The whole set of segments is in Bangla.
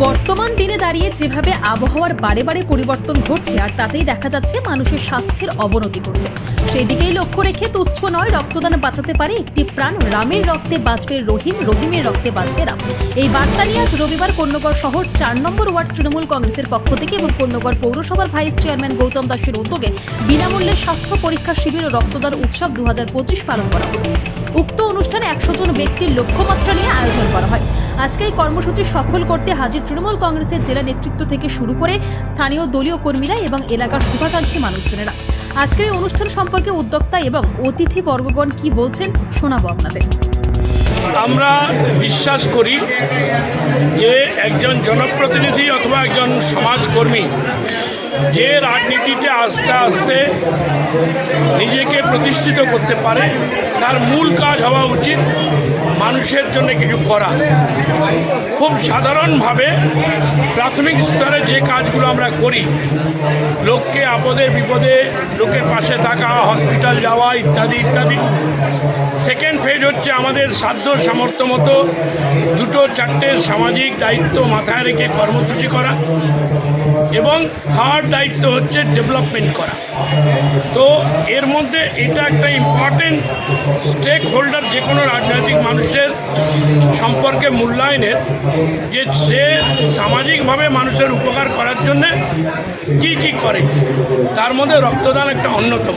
দিনে দাঁড়িয়ে যেভাবে আবহাওয়ার বারে বারে পরিবর্তন ঘটছে, আর তাতেই দেখা যাচ্ছে মানুষের স্বাস্থ্যের অবনতি ঘটছে। সেই দিকেই লক্ষ্য রেখে তুচ্ছ নয়, রক্তদান বাঁচাতে পারে একটি প্রাণ। রামের রক্তে বাঁচবে রহিম, রহিমের রক্তে বাঁচবে রাম। এই বার্তা নিয়ে আজ রবিবার কন্যগড় শহর চার নম্বর ওয়ার্ড তৃণমূল কংগ্রেসের পক্ষ থেকে এবং কন্যগড় পৌরসভার ভাইস চেয়ারম্যান গৌতম দাসের উদ্যোগে বিনামূল্যে স্বাস্থ্য পরীক্ষা শিবির ও রক্তদান উৎসব দু হাজার পঁচিশ পালন করা হয়। উক্ত অনুষ্ঠানে একশো জন ব্যক্তির লক্ষ্যমাত্রা নিয়ে আয়োজন করা হয়। আজকে এই কর্মসূচি সফল করতে হাজির তৃণমূল কংগ্রেসের জেলা নেতৃত্ব থেকে শুরু করে স্থানীয় দলীয় কর্মীরা এবং এলাকার শুভাকাঙ্ক্ষী মানুষজনেরা। আজকের এই অনুষ্ঠান সম্পর্কে উদ্যোক্তা এবং অতিথি বর্গগণ কি বলছেন শোনাবো আপনাদের। আমরা বিশ্বাস করি যে একজন জনপ্রতিনিধি অথবা একজন সমাজকর্মী যে রাজনীতিতে আস্তে আস্তে নিজেকে প্রতিষ্ঠিত করতে পারে, তার মূল কাজ হওয়া উচিত মানুষের জন্য কিছু করা। খুব সাধারণভাবে প্রাথমিক স্তরে যে কাজগুলো আমরা করি, লোককে আপদে বিপদে লোকের পাশে থাকা, হসপিটাল যাওয়া ইত্যাদি ইত্যাদি। সেকেন্ড ফেজ হচ্ছে আমাদের সাধ্য সামর্থ্য মতো দুটো চারটে সামাজিক দায়িত্ব মাথায় রেখে কর্মসূচি করা এবং থার্ড দায়িত্ব হচ্ছে ডেভেলপমেন্ট করা। তো এর মধ্যে এটা একটা ইম্পর্টেন্ট স্টেক হোল্ডার যে কোনো রাজনৈতিক মানুষের সম্পর্কে মূল্যায়নের, যে সে সামাজিকভাবে মানুষের উপকার করার জন্যে কি কি করে, তার মধ্যে রক্তদান একটা অন্যতম।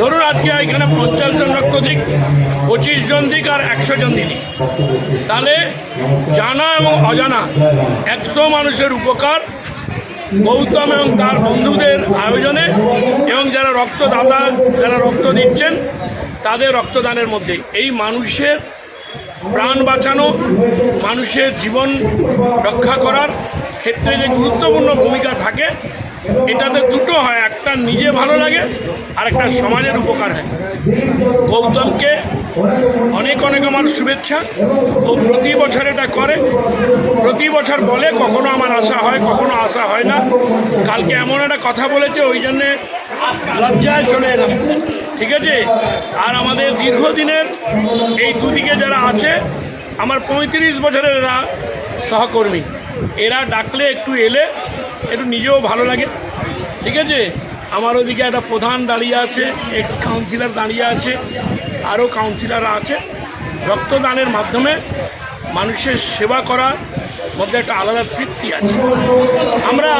ধরুন আজকে এখানে পঞ্চাশ জন রক্ত দিক পঁচিশ জন দিক আর একশো জন দিক তাহলে জানা এবং অজানা একশো মানুষের উপকার গৌতম এবং তার বন্ধুদের আয়োজনে এবং যারা রক্তদাতা, যারা রক্ত দিচ্ছেন, তাদের রক্তদানের মধ্যে। এই মানুষের প্রাণ বাঁচানো, মানুষের জীবন রক্ষা করার ক্ষেত্রে যে গুরুত্বপূর্ণ ভূমিকা থাকে, এটাতে দুটো হয়। একটা নিজে ভালো লাগে আর একটা সমাজের উপকার হয়। গৌতমকে অনেক অনেক আমার শুভেচ্ছা। ও প্রতি বছর এটা করে। প্রতি বছর বলে, কখনো আমার আশা হয়, কখনো আশা হয় না। কালকে এমন একটা কথা বলেছে, ওই জন্যে লজ্জায় চলে এলাম। ঠিক আছে? আর আমাদের দীর্ঘদিনের এই দুদিকে যারা আছে, আমার পঁয়ত্রিশ বছরের এরা সহকর্মী। এরা ডাকলে একটু এলে, একটু নিজেও ভালো লাগে। ঠিক আছে? আমার ওদিকে একটা প্রধান দাঁড়িয়ে আছে এক্স কাউন্সিলর দাঁড়িয়ে আছে। আরও কাউন্সিলররা আছে। রক্তদানের মাধ্যমে মানুষের সেবা করার মধ্যে একটা আলাদা তৃপ্তি আছে। আমরা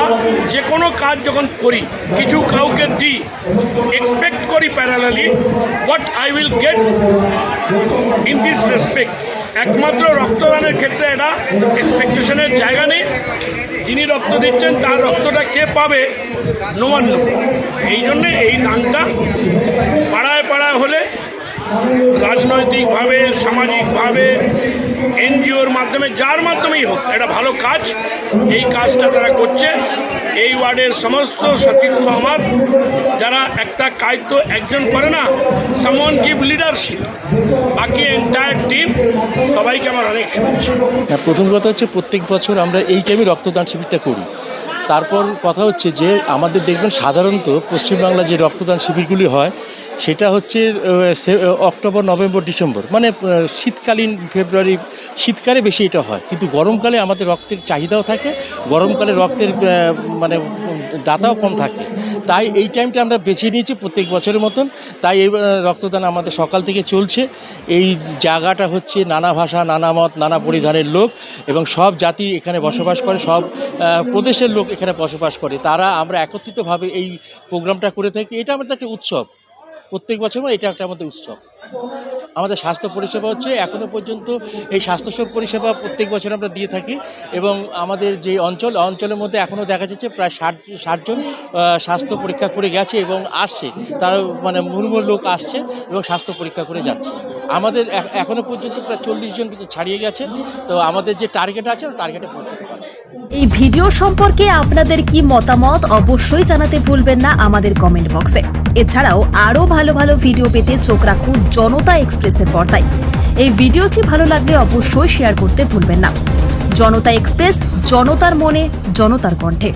যে কোনো কাজ যখন করি, কিছু কাউকে দিই এক্সপেক্ট করি parallelly what I will get in this respect একমাত্র রক্তদানের ক্ষেত্রে এটা এক্সপেকটেশনের জায়গা নেই। যিনি রক্ত দিচ্ছেন, তার রক্তটা কে পাবে? নোমান এই জন্যে এই দানটা রাজনৈতিকভাবে, সামাজিকভাবে, এনজিওর মাধ্যমে, যার মাধ্যমেই হোক, এটা ভালো কাজ। এই কাজটা তারা করছে। এই ওয়ার্ডের সমস্ত সতীর্থ আমার, যারা একটা কাজ তো একজন করে না সামন গিভ লিডারশিপ বাকি এন্টায়ার টিম সবাইকে আমার অনেক শুভেচ্ছা। হ্যাঁ প্রথম কথা হচ্ছে প্রত্যেক বছর আমরা এই টাইমে রক্তদান শিবিরটা করি। তারপর কথা হচ্ছে যে আমাদের দেখবেন সাধারণত পশ্চিমবাংলা যে রক্তদান শিবিরগুলি হয়, সেটা হচ্ছে অক্টোবর, নভেম্বর, ডিসেম্বর। মানে শীতকালীন ফেব্রুয়ারি, শীতকালে বেশি এটা হয়। কিন্তু গরমকালে আমাদের রক্তের চাহিদাও থাকে, গরমকালে রক্তের মানে দাতাও কম থাকে। তাই এই টাইমটা আমরা বেছে নিয়েছি প্রত্যেক বছরের মতন। তাই এই রক্তদান আমাদের সকাল থেকে চলছে। এই জায়গাটা হচ্ছে নানা ভাষা, নানা মত, নানা পরিধানের লোক এবং সব জাতি এখানে বসবাস করে, সব প্রদেশের লোক এখানে বসবাস করে। তারা আমরা একত্রিতভাবে এই প্রোগ্রামটা করে থাকি। এটা আমাদের একটা উৎসব। প্রত্যেক বছর এটা একটা আমাদের উৎসব। আমাদের স্বাস্থ্য পরিষেবা হচ্ছে এখনও পর্যন্ত এই স্বাস্থ্য পরিষেবা প্রত্যেক বছর আমরা দিয়ে থাকি এবং আমাদের যে অঞ্চল অঞ্চলের মধ্যে এখনও দেখা যাচ্ছে প্রায় ষাট ষাটজন স্বাস্থ্য পরীক্ষা করে গেছে এবং আসছে। তার মানে মুর্মুর লোক আসছে এবং স্বাস্থ্য পরীক্ষা করে যাচ্ছে। আমাদের এ- এখনও পর্যন্ত প্রায় চল্লিশ জন ছাড়িয়ে গেছে। তো আমাদের যে টার্গেট আছে টার্গেটে পৌঁছতে পারে এই ভিডিও সম্পর্কে আপনাদের কি মতামত অবশ্যই জানাতে ভুলবেন না আমাদের কমেন্ট বক্সে এছাড়াও আরও ভালো ভালো ভিডিও পেতে চোখ রাখুন জনতা এক্সপ্রেসের পর্দায়। এই ভিডিওটি ভালো লাগলে অবশ্যই শেয়ার করতে ভুলবেন না। জনতা এক্সপ্রেস, জনতার মনে, জনতার কণ্ঠে।